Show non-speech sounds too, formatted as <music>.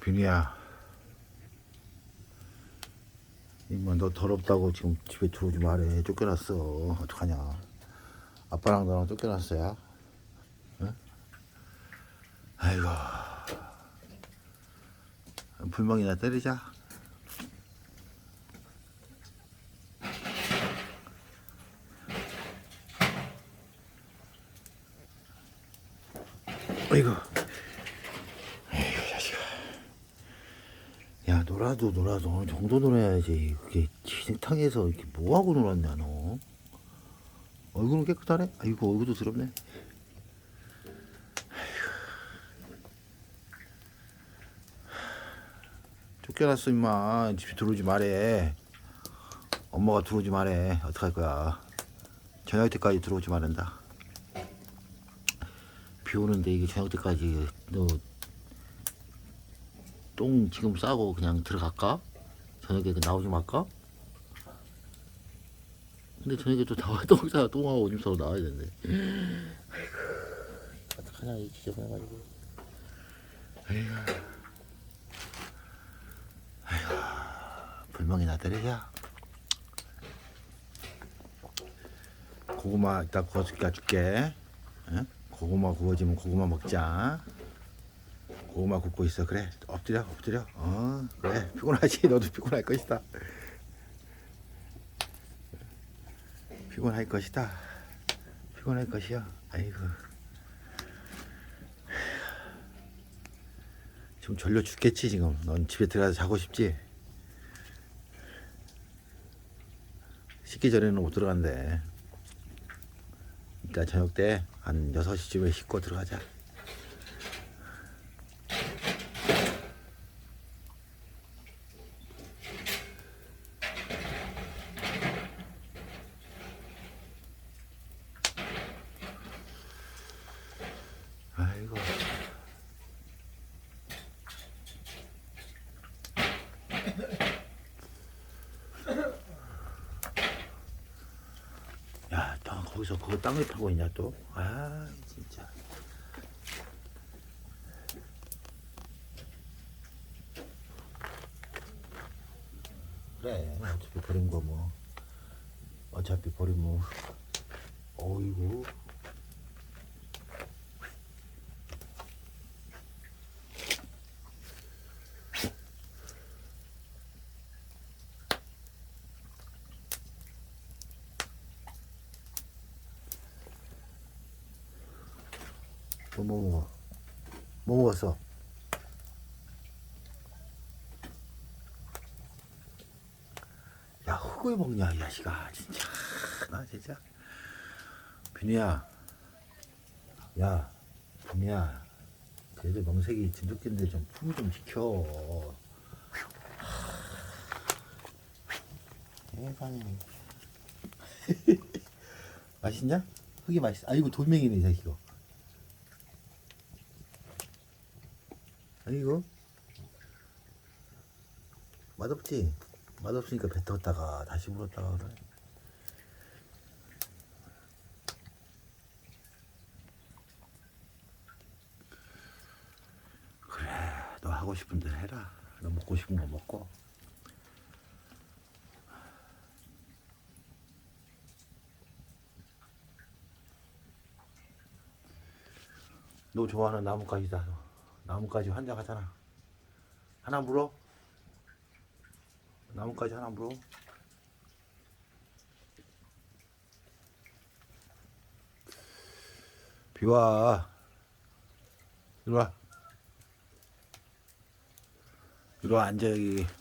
비니야. 이만 너 더럽다고 지금 집에 들어오지 말해. 쫓겨났어. 어떡하냐. 아빠랑 너랑 쫓겨났어 야. 응? 아이고. 불멍이나 때리자. 아이고. 아이고, 자식아. 야, 놀아도 놀아도 어느 정도 놀아야지. 그게 진흙탕에서 이렇게 뭐하고 놀았냐, 너? 얼굴은 깨끗하네? 아이고, 얼굴도 더럽네. 쫓겨났어, 임마. 집에 들어오지 말해. 엄마가 들어오지 말해. 어떡할 거야. 저녁 때까지 들어오지 말한다. 비 오는데 이게 저녁 때까지 너 똥 지금 싸고 그냥 들어갈까? 저녁에 그 나오지 말까? 근데 저녁에 또 나와 <laughs> 똥 싸, 똥하고 오줌 싸고 나와야 되는데. 아이고, 어떡하냐, 이 지저분해가지고. 아이고. 아이고, 불멍이나 때리자. 고구마 이따 구워줄게 줄게. 응? 고구마 구워지면 고구마 먹자. 고구마 굽고 있어. 그래. 엎드려 엎드려. 어. 그래? 피곤하지. <laughs> 너도 피곤할 것이다. 피곤할 것이다. 피곤할 것이야. 아이고. 지금 졸려 죽겠지 지금. 넌 집에 들어가서 자고 싶지? 씻기 전에는 못 들어간대. 이따 저녁 때 한 6시쯤에 씻고 들어가자 아이고. 야, 너 거기서 그거 땅을 파고 있냐 또? 아, 진짜. 그래, 어차피 버린 거 뭐. 어차피 버리면 뭐. 어이구. 뭐, 뭐 먹어? 뭐 먹었어? 야, 흙을 먹냐, 이 자식아. 진짜. 나 진짜. 비니야. 야, 비니야. 그래도 명색이 진돗개인데 좀 품위 좀 지켜. 세상에. <laughs> 맛있냐? 흙이 맛있어. 아이고, 돌멩이네, 이 자식 이 아이고 맛없지? 맛없으니까 뱉었다가 다시 물었다가 그래 그래 너 하고 싶은 대로 해라 너 먹고 싶은 거 먹고 너 좋아하는 나뭇가지다 너. 나뭇가지 환장하잖아. 하나 물어. 나뭇가지 하나 물어. 비와. 이리 와. 이리 와 앉아 여기.